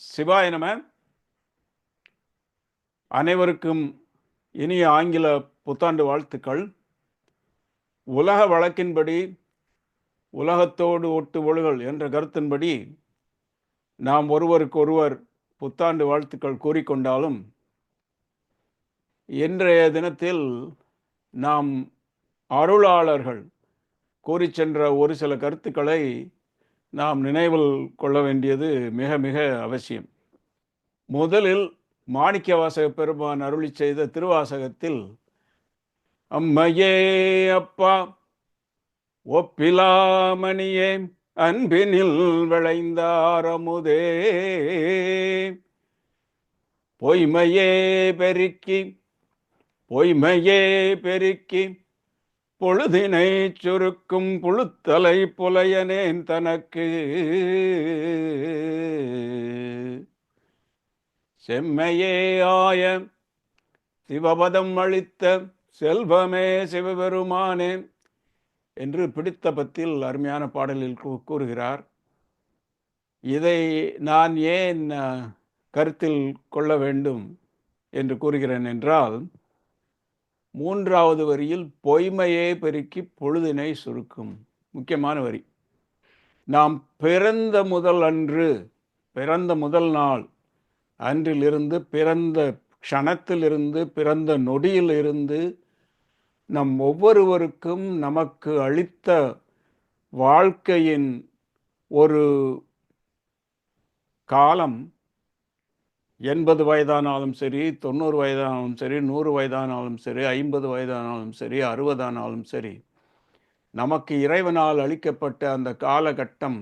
சிவாய நம. அனைவருக்கும் இனிய ஆங்கில புத்தாண்டு வாழ்த்துக்கள். உலக வழக்கின்படி உலகத்தோடு ஒட்டு ஒழுகல் என்ற கருத்தின்படி நாம் ஒருவருக்கொருவர் புத்தாண்டு வாழ்த்துக்கள் கூறிக்கொண்டாலும் இன்றைய தினத்தில் நாம் அருளாளர்கள் கூறி சென்ற ஒரு சில கருத்துக்களை நாம் நினைவில் கொள்ள வேண்டியது மிக மிக அவசியம். முதலில் மாணிக்க வாசக பெருமான் அருளி செய்த திருவாசகத்தில் அம்மையே அப்பா ஒப்பிலாமணியே அன்பினில் விளைந்தாரமுதே பொய்மையே பெருக்கி பொய்மையே பெருக்கி பொழுதினை சுருக்கும் புழுத்தலை புலையனேன் தனக்கு. செம்மையே ஆய சிவபதம் அளித்த செல்வமே சிவபெருமானே என்று பிடித்த பத்தில் அருமையான பாடலில் கூ- கூறுகிறார். இதை நான் ஏன் கருத்தில் கொள்ள வேண்டும் என்று கூறுகிறேன் என்றால் மூன்றாவது வரியில் பொய்மையே பெருக்கி பொழுதினை சுருக்கும். முக்கியமான வரி. நாம் பிறந்த முதல் அன்று பிறந்த முதல் நாள் அன்றிலிருந்து பிறந்த க்ஷணத்திலிருந்து பிறந்த நொடியிலிருந்து நம் ஒவ்வொருவருக்கும் நமக்கு அளித்த வாழ்க்கையின் ஒரு காலம் எண்பது வயதானாலும் சரி தொண்ணூறு வயதானாலும் சரி நூறு வயதானாலும் சரி ஐம்பது வயதானாலும் சரி அறுபதானாலும் சரி நமக்கு இறைவனால் அளிக்கப்பட்ட அந்த காலகட்டம்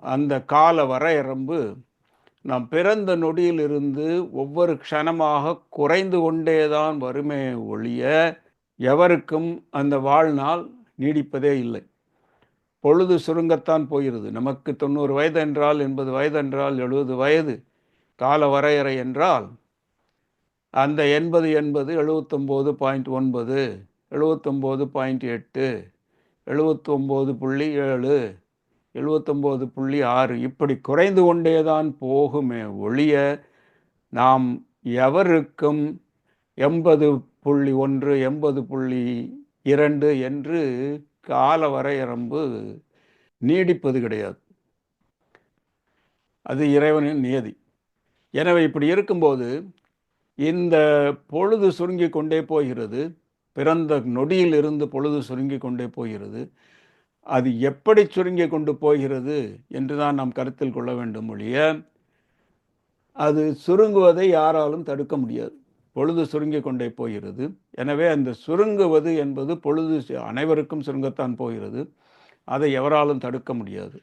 அந்த கால வரையரம்பு நாம் பிறந்த நொடியிலிருந்து ஒவ்வொரு க்ஷணமாக குறைந்து கொண்டேதான் வருமே ஒழிய எவருக்கும் அந்த வாழ்நாள் நீடிப்பதே இல்லை. பொழுது சுருங்கத்தான் போகிறது. நமக்கு தொண்ணூறு வயது என்றால் எண்பது வயது என்றால் எழுபது வயது. கால வரையறை என்றால் அந்த எண்பது எண்பது எழுபத்தொம்போது பாயிண்ட் ஒன்பது எழுபத்தொம்போது பாயிண்ட் எட்டு எழுபத்தொம்போது புள்ளி ஏழு எழுபத்தொம்போது புள்ளி ஆறு இப்படி குறைந்து கொண்டேதான் போகுமே ஒழிய நாம் எவருக்கும் எண்பது புள்ளி ஒன்று எண்பது புள்ளி இரண்டு என்று கால வரையரம்பு நீடிப்பது கிடையாது. அது இறைவனின் நியதி. எனவே இப்படி இருக்கும்போது இந்த பொழுது சுருங்கி கொண்டே போகிறது பிறந்த நொடியில் இருந்து பொழுது சுருங்கி கொண்டே போகிறது. அது எப்படி சுருங்கி கொண்டு போகிறது என்று தான் நாம் கருத்தில் கொள்ள வேண்டும் ஒழிய அது சுருங்குவதை யாராலும் தடுக்க முடியாது. பொழுது சுருங்கி கொண்டே போகிறது. எனவே அந்த சுருங்குவது என்பது பொழுது அனைவருக்கும் சுருங்கத்தான் போகிறது. அதை எவராலும் தடுக்க முடியாது.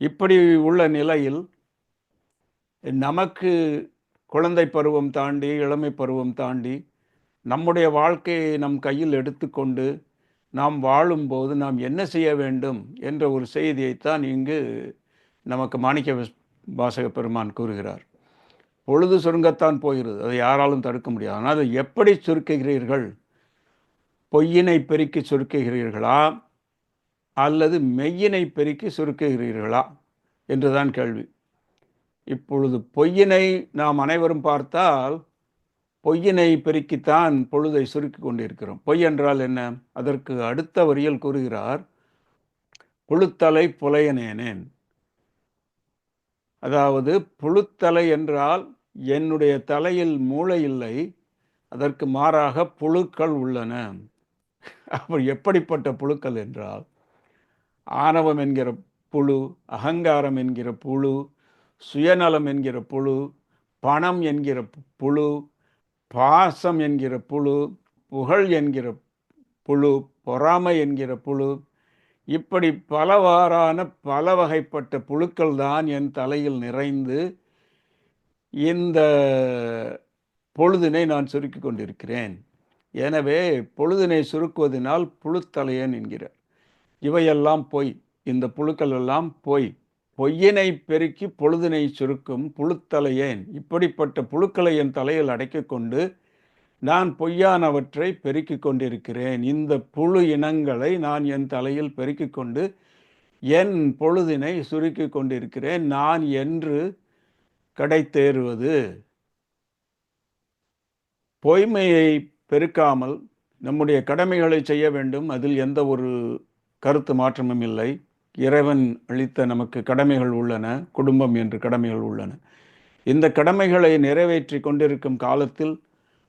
இப்படி உள்ள நிலையில் நமக்கு குழந்தை பருவம் தாண்டி இளமை பருவம் தாண்டி நம்முடைய வாழ்க்கையை நம் கையில் எடுத்துக்கொண்டு நாம் வாழும்போது நாம் என்ன செய்ய வேண்டும் என்ற ஒரு செய்தியைத்தான் இங்கு நமக்கு மாணிக்க வாசக பெருமான் கூறுகிறார். பொழுது சுருங்கத்தான் போகிறது. அதை யாராலும் தடுக்க முடியாது. ஆனால் அதை எப்படி சுருக்குகிறீர்கள்? பொய்யினை பெருக்கி சுருக்குகிறீர்களா? அல்லது மெய்யினை பெருக்கி சுருக்குகிறீர்களா? என்றுதான் கேள்வி. இப்பொழுது பொய்யினை நாம் அனைவரும் பார்த்தால் பொய்யினை பெருக்கித்தான் பொழுதை சுருக்கி கொண்டிருக்கிறோம். பொய் என்றால் என்ன? அதற்கு அடுத்த வரியில் கூறுகிறார் புழுத்தலை புலையனேனேன். அதாவது புழுத்தலை என்றால் என்னுடைய தலையில் மூளை இல்லை அதற்கு மாறாக புழுக்கள் உள்ளன. அப்படி எப்படிப்பட்ட புழுக்கள் என்றால் ஆணவம் என்கிற புழு அகங்காரம் என்கிற புழு சுயநலம் என்கிற புழு பணம் என்கிற புழு பாசம் என்கிற புழு புகழ் என்கிற புழு பொறாமை என்கிற புழு இப்படி பலவாறான பல வகைப்பட்ட புழுக்கள் தான் என் தலையில் நிறைந்து இந்த பொழுதினை நான் சுருக்கி கொண்டிருக்கிறேன். எனவே பொழுதினை சுருக்குவதனால் புழுத்தலையன் என்கிறார். இவையெல்லாம் பொய் இந்த புழுக்கள் எல்லாம் பொய் பொய்யினை பெருக்கி பொழுதினை சுருக்கும் புழுத்தலையேன். இப்படிப்பட்ட புழுக்களை என் தலையில் அடைக்கிக் கொண்டு நான் பொய்யானவற்றை பெருக்கி கொண்டிருக்கிறேன். இந்த புழு இனங்களை நான் என் தலையில் பெருக்கி கொண்டு என் பொழுதினை சுருக்கி கொண்டிருக்கிறேன். நான் என்று கடை தேறுவது பொய்மையை பெருக்காமல் நம்முடைய கடமைகளை செய்ய வேண்டும். அதில் எந்த ஒரு கருத்து மாற்றமும் இல்லை. இறைவன் அளித்த நமக்கு கடமைகள் உள்ளன குடும்பம் என்று கடமைகள் உள்ளன. இந்த கடமைகளை நிறைவேற்றி கொண்டிருக்கும் காலத்தில்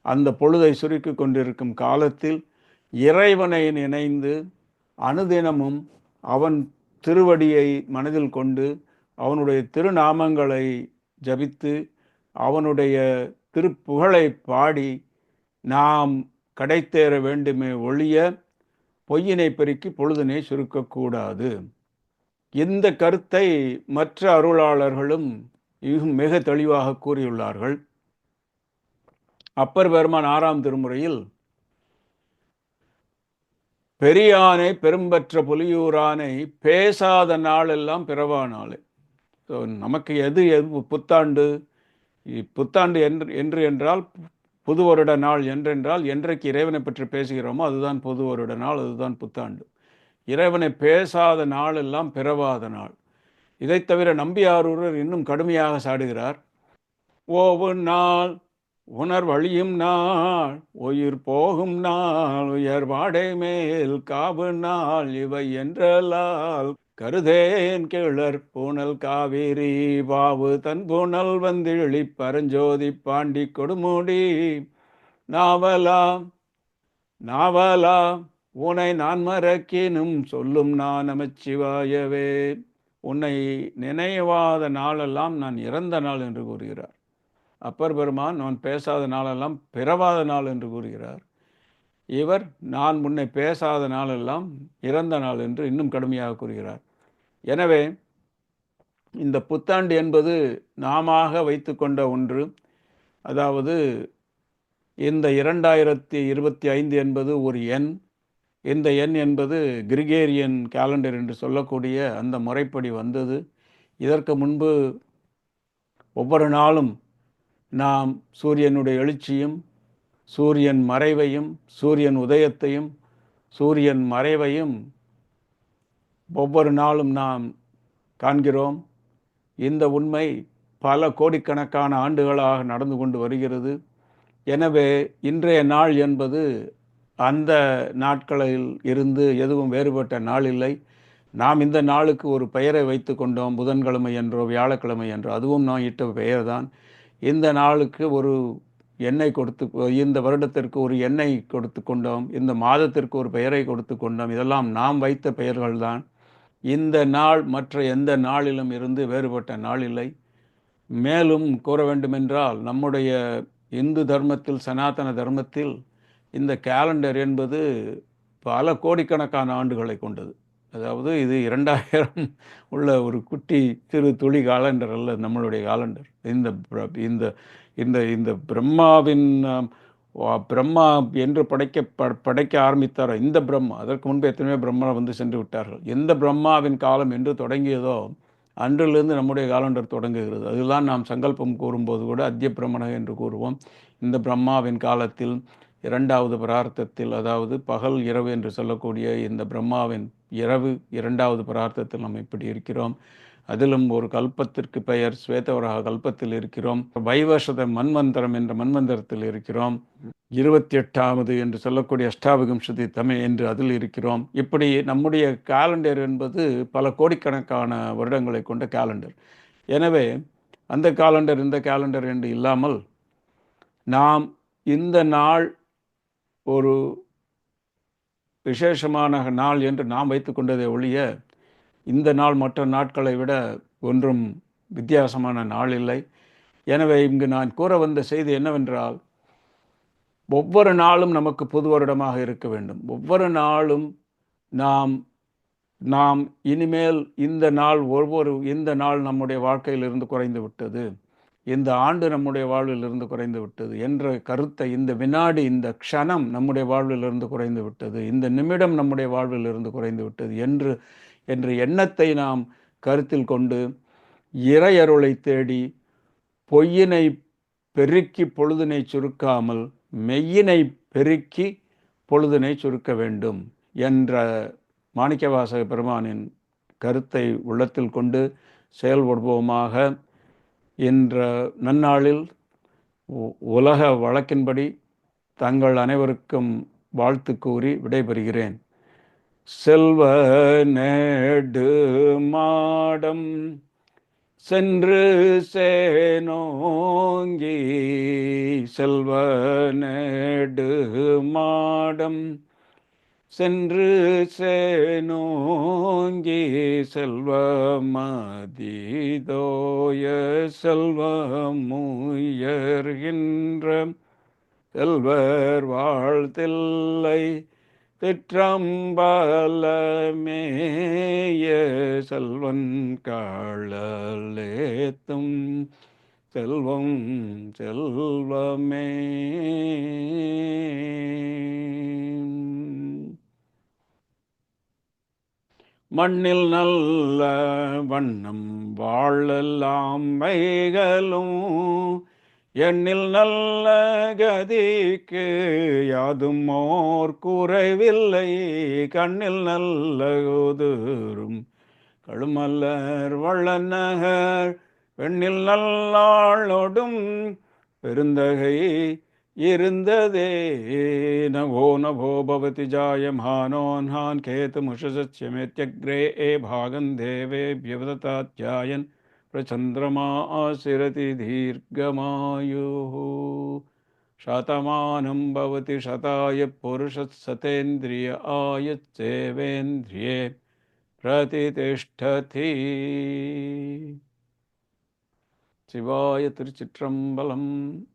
அந்த பொழுதை சுருக்கி கொண்டிருக்கும் காலத்தில் இறைவனை நினைந்து அனுதினமும் அவன் திருவடியை மனதில் கொண்டு அவனுடைய திருநாமங்களை ஜபித்து அவனுடைய திருப்புகழை பாடி நாம் கடைத்தேற வேண்டுமே ஒழிய பொய்யினை பெருக்கி பொழுதினை சுருக்கக்கூடாது. இந்த கருத்தை மற்ற அருளாளர்களும் மிக தெளிவாக கூறியுள்ளார்கள். அப்பர் பெருமான் ஆறாம் திருமுறையில் பெரியானை பெரும்பற்ற புலியூரானை பேசாத நாளெல்லாம் பிறவா நாள் ஸோ நமக்கு எது எது புத்தாண்டு? புத்தாண்டு என்று என்று என்றால் புது வருட நாள் என்றென்றால் என்றைக்கு இறைவனை பற்றி பேசுகிறோமோ அதுதான் புது வருட நாள் அதுதான் புத்தாண்டு. இறைவனை பேசாத நாள் எல்லாம் பிறவாத நாள். இதை தவிர நம்பியாரூரர் இன்னும் கடுமையாக சாடுகிறார். ஓவு நாள் உணர்வழியும் நாள் உயிர் போகும் நாள் உயர் வாடை மேல் காவு நாள் இவை என்றலால் கருதேன் கிளர் பூனல் காவிரி பாவு தன் பூனல் வந்திழி பரஞ்சோதி பாண்டி கொடுமுடி. நாவலா நாவலா உன்னை நான் மறக்கினும் சொல்லும் நான் நமச்சிவாயவே. உன்னை நினைவாத நாளெல்லாம் நான் இறந்த நாள் என்று கூறுகிறார். அப்பர் பெருமான் நான் பேசாத நாளெல்லாம் பிறவாத நாள் என்று கூறுகிறார். இவர் நான் முன்னை பேசாத நாளெல்லாம் இறந்த நாள் என்று இன்னும் கடுமையாக கூறுகிறார். எனவே இந்த புத்தாண்டு என்பது நாம வைத்து கொண்ட ஒன்று. அதாவது இந்த இரண்டாயிரத்தி இருபத்தி ஐந்து என்பது ஒரு எண். இந்த எண் என்பது கிரிகேரியன் கேலண்டர் என்று சொல்லக்கூடிய அந்த முறைப்படி வந்தது. இதற்கு முன்பு ஒவ்வொரு நாளும் நாம் சூரியனுடைய எழுச்சியும் சூரியன் மறைவையும் சூரியன் உதயத்தையும் சூரியன் மறைவையும் ஒவ்வொரு நாளும் நாம் காண்கிறோம். இந்த உண்மை பல கோடிக்கணக்கான ஆண்டுகளாக நடந்து கொண்டு வருகிறது. எனவே இன்றைய நாள் என்பது அந்த நாட்களில் இருந்து எதுவும் வேறுபட்ட நாள் இல்லை. நாம் இந்த நாளுக்கு ஒரு பெயரை வைத்து கொண்டோம். புதன்கிழமை என்றோ வியாழக்கிழமை என்றோ அதுவும் நான் இட்ட பெயர் தான் இந்த நாளுக்கு ஒரு எண்ணெய் கொடுத்து இந்த வருடத்திற்கு ஒரு எண்ணெய் கொடுத்து கொண்டோம். இந்த மாதத்திற்கு ஒரு பெயரை கொடுத்து கொண்டோம். இதெல்லாம் நாம் வைத்த பெயர்கள் தான் இந்த நாள் மற்ற எந்த நாளிலும் இருந்து வேறுபட்ட நாள் இல்லை. மேலும் கூற வேண்டுமென்றால் நம்முடைய இந்து தர்மத்தில் சனாதன தர்மத்தில் இந்த கேலண்டர் என்பது பல கோடிக்கணக்கான ஆண்டுகளை கொண்டது. அதாவது இது இரண்டாயிரம் உள்ள ஒரு குட்டி சிறு துளி காலண்டர் அல்ல நம்மளுடைய காலண்டர் இந்த இந்த இந்த இந்த பிரம்மாவின் பிரம்மா என்று படைக்க படைக்க ஆரம்பித்தாரோ இந்த பிரம்மா அதற்கு முன்பு எத்தனையோ பிரம்மா வந்து சென்று விட்டார்கள். எந்த பிரம்மாவின் காலம் என்று தொடங்கியதோ அன்றிலிருந்து நம்முடைய காலண்டர் தொடங்குகிறது. அதுதான் நாம் சங்கல்பம் கூறும்போது கூட அத்திய பிரம்மண என்று கூறுவோம். இந்த பிரம்மாவின் காலத்தில் இரண்டாவது பிரார்த்தத்தில் அதாவது பகல் இரவு என்று சொல்லக்கூடிய இந்த பிரம்மாவின் இரவு இரண்டாவது பிரார்த்தத்தில் நாம் இப்படி இருக்கிறோம். அதிலும் ஒரு கல்பத்திற்கு பெயர் ஸ்வேதவராக கல்பத்தில் இருக்கிறோம். வைவசத மன்வந்தரம் என்ற மன்வந்தரத்தில் இருக்கிறோம். இருபத்தி எட்டாவது என்று சொல்லக்கூடிய அஷ்டாவகம்சதி தமிழ் என்று அதில் இருக்கிறோம். இப்படி நம்முடைய கேலண்டர் என்பது பல கோடிக்கணக்கான வருடங்களை கொண்ட கேலண்டர் எனவே அந்த காலண்டர் இந்த கேலண்டர் என்று இல்லாமல் நாம் இந்த நாள் ஒரு விசேஷமான நாள் என்று நாம் வைத்து கொண்டதை ஒழிய இந்த நாள் மற்ற நாட்களை விட ஒன்றும் வித்தியாசமான நாள் இல்லை. எனவே இங்கு நான் கூற வந்த செய்தி என்னவென்றால் ஒவ்வொரு நாளும் நமக்கு புது வருடமாக இருக்க வேண்டும். ஒவ்வொரு நாளும் நாம் நாம் இனிமேல் இந்த நாள் ஒவ்வொரு இந்த நாள் நம்முடைய வாழ்க்கையிலிருந்து குறைந்து விட்டது. இந்த ஆண்டு நம்முடைய வாழ்வில் இருந்து குறைந்து விட்டது என்ற கருத்தை இந்த வினாடி இந்த க்ஷணம் நம்முடைய வாழ்வில் இருந்து குறைந்து விட்டது இந்த நிமிடம் நம்முடைய வாழ்வில் இருந்து குறைந்து விட்டது என்று என்ற எண்ணத்தை நாம் கருத்தில் கொண்டு இறையருளை தேடி பொய்யினை பெருக்கி பொழுதினை சுருக்காமல் மெய்யினை பெருக்கி பொழுதினை சுருக்க வேண்டும் என்ற மாணிக்கவாசக பெருமானின் கருத்தை உள்ளத்தில் கொண்டு செயல்படுவோமாக என்ற நன்னாளில் உலக வழக்கின்படி தங்கள் அனைவருக்கும் வாழ்த்து கூறி விடைபெறுகிறேன். செல்வ நேடு மாடம் சென்று சேனோங்கி செல்வ நேடு மாடம் சென்று சேனோங்கி செல்வமதிதோய செல்வமுயர்கின்ற செல்வர் வாழ்த்தில்லை திற்றம்பலமேய செல்வன் காழலேத்தும் செல்வம் செல்வமே. மண்ணில் நல்ல வண்ணம் வாழலாம் மைகளும் எண்ணில் நல்ல கதிக்கு யாதும் ஓர் குறைவில்லை. கண்ணில் நல்ல உதிரும் கழுமல்லர் வள்ளநகர் பெண்ணில் நல்லாளோடும் பெருந்தகை இருந்ததே. நவோ நவோ பவதி ஜாயமானோன்ஹான் கேதுமுஷசச்சமெத்யக்ரே ஏ பாகன் தேவேபியவதத்தாத்யாயன் பிரச்சந்திரமா ஆசிரதி தீர்க்கமாயுः. शतमानं भवति शताय पुरुषत्सतेन्द्रिय आयुत्सेवेन्द्रिये प्रतितिष्ठति சிவாய திருச்சிற்றம்பலம்.